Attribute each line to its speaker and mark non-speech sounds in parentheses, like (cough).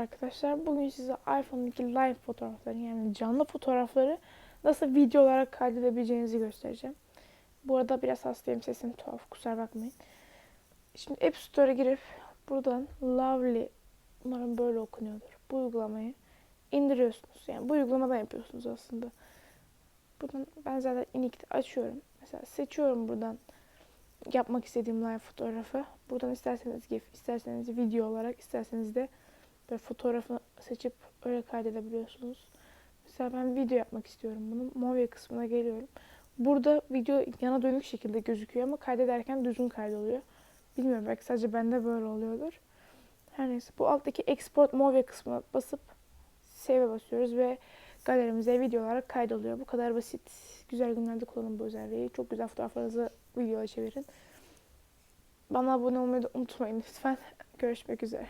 Speaker 1: arkadaşlar. Bugün size iPhone'daki live fotoğrafları yani canlı fotoğrafları nasıl video olarak kaydedebileceğinizi göstereceğim. Bu arada biraz hastayım sesim tuhaf kusura bakmayın. Şimdi App Store'a girip buradan Lovely umarım böyle okunuyordur. Bu uygulamayı indiriyorsunuz. Yani bu uygulamadan yapıyorsunuz aslında. Buradan ben zaten Inik'te açıyorum. Mesela seçiyorum buradan yapmak istediğim live fotoğrafı. Buradan isterseniz GIF, isterseniz video olarak, isterseniz de böyle fotoğrafı seçip öyle kaydedebiliyorsunuz. Mesela ben video yapmak istiyorum bunu. Movie kısmına geliyorum. Burada video yana dönük şekilde gözüküyor ama kaydederken düzgün kaydoluyor. Bilmiyorum belki sadece bende böyle oluyordur. Her neyse bu alttaki export movie kısmına basıp save'e basıyoruz ve galerimize video olarak kaydoluyor. Bu kadar basit. Güzel günlerde kullanın bu özelliği. Çok güzel fotoğraflarınızı videoya çevirin. Bana abone olmayı da unutmayın lütfen. (laughs) Görüşmek üzere.